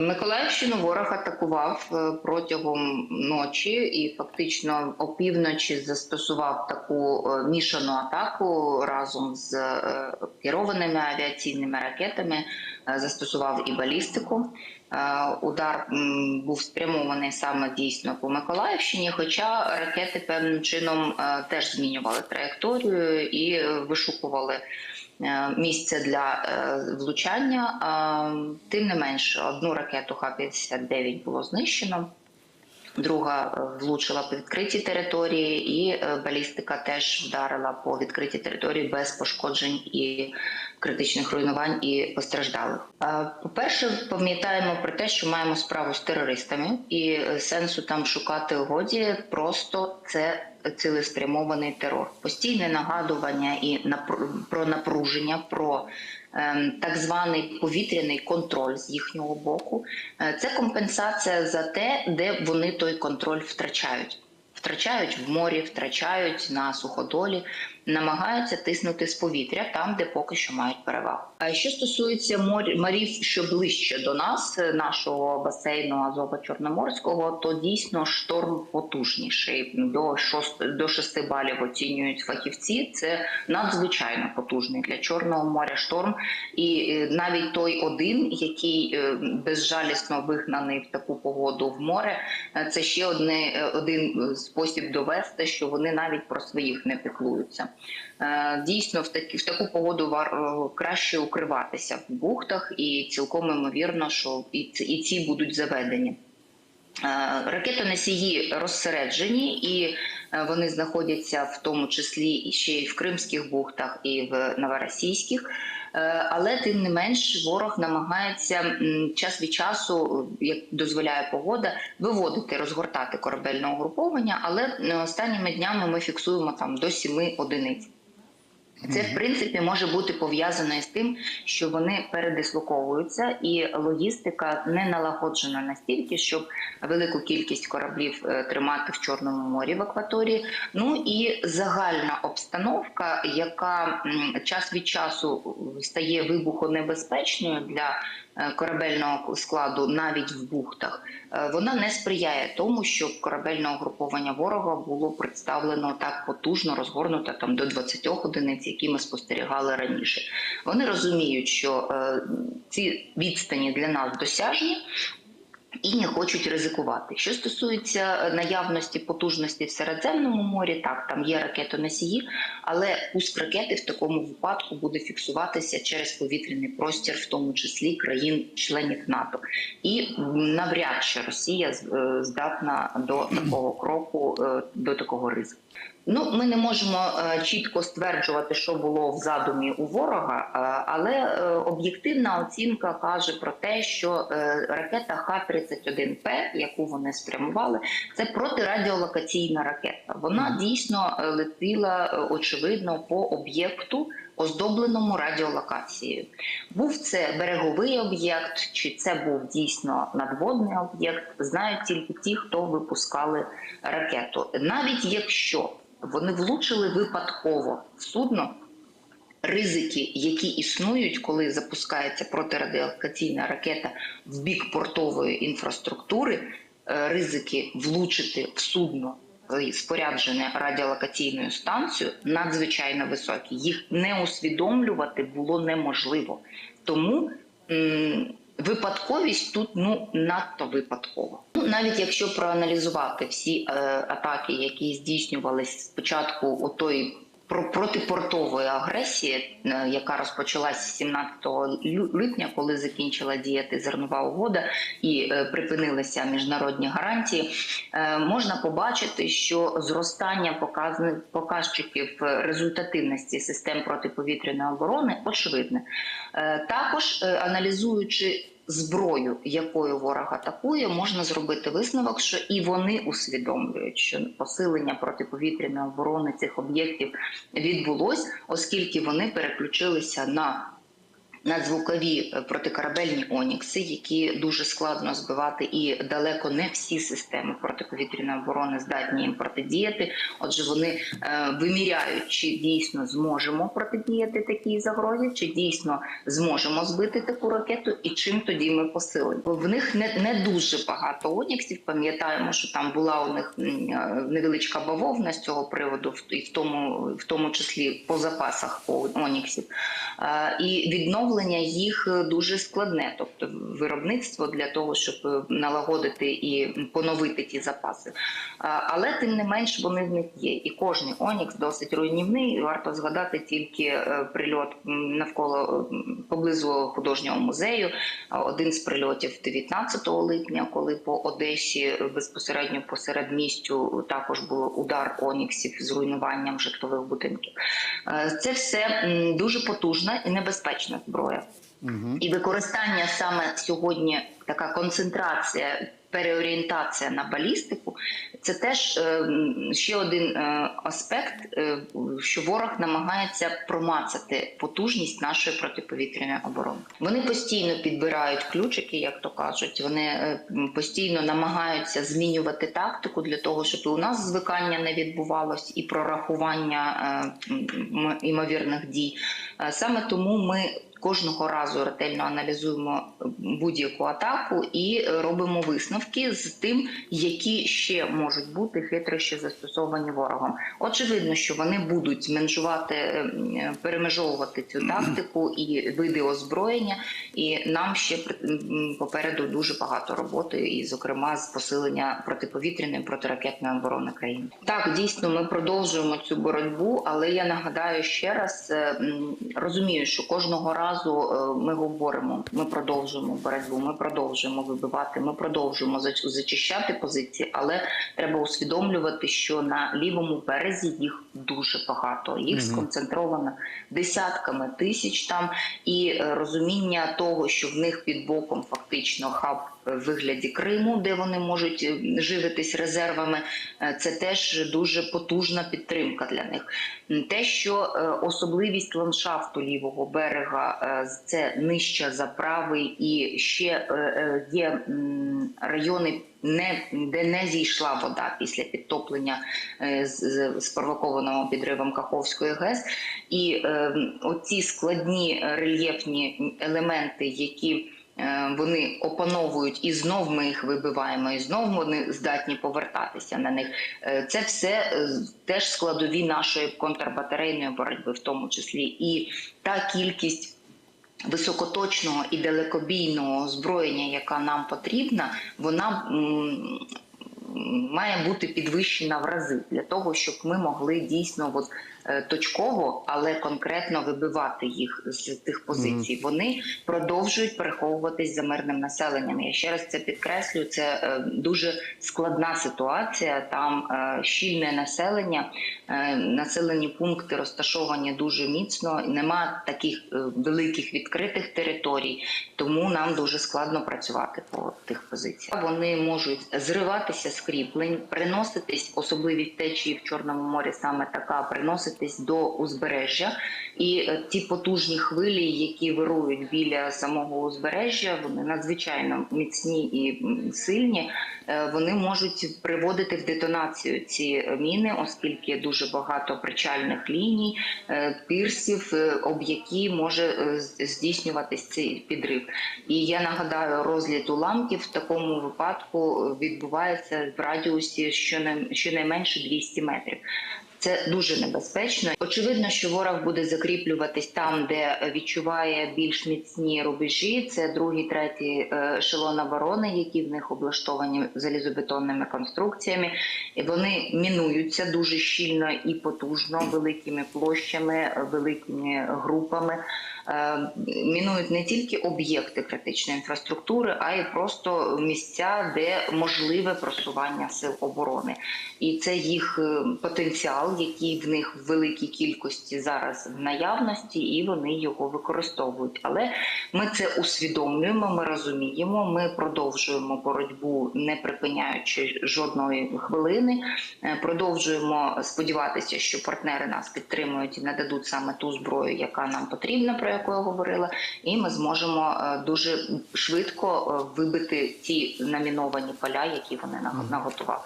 Миколаївщину ворог атакував е, протягом ночі і фактично опівночі застосував таку е, мішану атаку разом з е, керованими авіаційними ракетами. Застосував і балістику. Удар був спрямований саме дійсно по Миколаївщині, хоча ракети певним чином теж змінювали траєкторію і вишукували місце для е, влучання. А, Тим не менше, одну ракету Х-59 було знищено. Друга е, влучила по відкритій території, і е, балістика теж вдарила по відкритій території без пошкоджень і критичних руйнувань і постраждалих. Е, По-перше, пам'ятаємо про те, що маємо справу з терористами, і е, сенсу там шукати годі просто це цілеспрямований терор, постійне нагадування і про напруження, про ем, так званий повітряний контроль з їхнього боку. Е, Це компенсація за те, де вони той контроль втрачають. Втрачають в морі, втрачають на суходолі, намагаються тиснути з повітря там, де поки що мають перевагу. А що стосується морів, що ближче до нас, е, нашого басейну Азово-Чорноморського, то дійсно шторм потужніший. До 6, до 6 балів оцінюють фахівці. Це надзвичайно потужний для Чорного моря шторм. І е, навіть той один, який е, безжалісно вигнаний в таку погоду в море, це ще одне, один спосіб довести, що вони навіть про своїх не піклуються. Е, Дійсно, в такі в таку погоду вар е, краще укриватися в бухтах, і цілком імовірно, що і і ці будуть заведені. Е, Ракетоносії розсереджені, і вони знаходяться в тому числі ще й в Кримських бухтах, і в Новоросійських. Е, Але тим не менш ворог намагається час від часу, як дозволяє погода, виводити, розгортати корабельне угруповання. Але е, останніми днями ми фіксуємо там до сіми одиниць. Це в принципі може бути пов'язано із тим, що вони передислоковуються, і логістика не налагоджена настільки, щоб велику кількість кораблів е, тримати в Чорному морі в акваторії. Ну і загальна обстановка, яка час від часу стає вибухонебезпечною для е, корабельного складу навіть в бухтах, е, вона не сприяє тому, щоб корабельне угруповання ворога було представлено так потужно, розгорнуто там до 20 одиниць, які ми спостерігали раніше. Вони розуміють, що е, ці відстані для нас досяжні і не хочуть ризикувати. Що стосується е, наявності потужності в Середземному морі, так там є ракетоносії, але пуск ракети в такому випадку буде фіксуватися через повітряний простір, в тому числі країн-членів НАТО, і навряд чи Росія е, здатна до такого кроку, е, до такого ризику. Ну, ми не можемо чітко стверджувати, що було в задумі у ворога, але об'єктивна оцінка каже про те, що ракета Х-30 П-31П, яку вони спрямували, це протирадіолокаційна ракета. Вона дійсно е, летіла е, очевидно по об'єкту. Оздобленому радіолокацією. Був це береговий об'єкт, чи це був дійсно надводний об'єкт, знають тільки ті, хто випускали ракету. Навіть якщо вони влучили випадково в судно, Ризики, які існують, коли запускається протирадіолокаційна ракета в бік портової інфраструктури, е, ризики влучити в судно споряджене радіолокаційною станцією, надзвичайно високі. Їх не усвідомлювати було неможливо. Тому випадковість тут ну надто випадкова. Ну, навіть якщо проаналізувати всі е, атаки, які здійснювались спочатку отої про протипортової агресії, е, яка розпочалась 17 лю- липня, коли закінчила діяти зернова угода і е, припинилися міжнародні гарантії, е, можна побачити, що зростання показчиків результативності систем протиповітряної оборони очевидне. Також аналізуючи зброю, якою ворог атакує, можна зробити висновок, що і вони усвідомлюють, що посилення протиповітряної оборони цих об'єктів відбулось, оскільки вони переключилися на надзвукові е, протикорабельні онікси, які дуже складно збивати, і далеко не всі системи протиповітряної оборони здатні їм протидіяти. Отже, вони е, виміряють, чи дійсно зможемо протидіяти такій загрозі, чи дійсно зможемо збити таку ракету, і чим тоді ми посилимо. В них не, не дуже багато оніксів. Пам'ятаємо, що там була у них е, невеличка бавовна з цього приводу, і в тому, в тому числі по запасах по оніксів. І відновлення їх е, дуже складне, тобто виробництво для того, щоб е, налагодити і поновити ті запаси. Е, Але тим не менш вони в них є. І кожний онікс досить руйнівний. Варто згадати тільки прильот навколо поблизу художнього музею. Один з прильотів 19 липня, коли по Одесі безпосередньо посеред містю також був удар оніксів з руйнуванням житлових будинків. Це все дуже потужна і небезпечна зброя. І використання саме сьогодні така концентрація. Переорієнтація на балістику це теж е, ще один е, аспект, е, що ворог намагається промацати потужність нашої протиповітряної оборони. Вони постійно підбирають ключики, як то кажуть. Вони е, постійно намагаються змінювати тактику для того, щоб і у нас звикання не відбувалось, і прорахування е, м, ймовірних дій. Е, Саме тому ми кожного разу ретельно аналізуємо будь-яку атаку і робимо висновки з тим, які ще можуть бути хитрощі застосовані ворогом. Очевидно, що вони будуть зменшувати, е, перемежовувати цю тактику і види озброєння, і нам ще попереду дуже багато роботи, і, зокрема, з посилення протиповітряної протиракетної оборони країни. Так, дійсно, ми продовжуємо цю боротьбу, але я нагадаю ще раз, е, розумію, що кожного разу е, ми говоримо, ми продовжуємо боротьбу, ми продовжуємо вибивати, ми продовжуємо зач- зачищати позиції, але треба усвідомлювати, що на лівому березі їх дуже багато. Їх сконцентровано десятками тисяч там, і е, розуміння того, що в них під боком фактично хаб в вигляді Криму, де вони можуть е, живитись резервами, е, це теж дуже потужна підтримка для них. Те, що е, особливість ландшафту лівого берега е, це нижча за правий, і ще е, е, є райони. Не де не зійшла вода після підтоплення е, з, спровокованого підривом Каховської ГЕС, і е, оці складні е, рельєфні елементи, які е, вони опановують, і знов ми їх вибиваємо, і знов вони здатні повертатися на них. Е, Це все е, теж складові нашої контрбатарейної боротьби, в тому числі, і та кількість. Високоточного і далекобійного озброєння, яка нам потрібна, вона має бути підвищена в рази для того, щоб ми могли дійсно от, е, точково, але конкретно вибивати їх з тих позицій. Вони продовжують переховуватись за мирним населенням. Я ще раз це підкреслюю. Це е, дуже складна ситуація. Там е, щільне населення, е, населені пункти розташовані дуже міцно. Нема таких е, великих відкритих територій, тому нам дуже складно працювати по тих позиціях. Вони можуть зриватися з кріплень, приноситись особливість течії в Чорному морі, саме така, приноситись до узбережжя. І е, ті потужні хвилі, які вирують біля самого узбережжя, вони надзвичайно міцні і сильні. Е, Вони можуть приводити в детонацію ці е, міни, оскільки дуже багато причальних ліній, пірсів, об які може здійснюватись цей підрив. І я нагадаю, розліт уламків в такому випадку відбувається в радіусі щонайменше 200 метрів. Це дуже небезпечно. Очевидно, що ворог буде закріплюватись там, де відчуває більш міцні рубежі. Це другий, третій е, ешелон оборони, які в них облаштовані залізобетонними конструкціями. Вони мінуються дуже щільно і потужно, великими площами, великими групами. Е, Мінують не тільки об'єкти критичної інфраструктури, а й просто місця, де можливе просування сил оборони. І це їх е, потенціал, який в них в великій кількості зараз в наявності, і вони його використовують. Але ми це усвідомлюємо, ми розуміємо. Ми продовжуємо боротьбу, не припиняючи жодної хвилини. Е, Продовжуємо сподіватися, що партнери нас підтримують і нададуть саме ту зброю, яка нам потрібна, про яку я говорила, і ми зможемо е, дуже швидко е, вибити ті наміновані поля, які вони наго- наготували.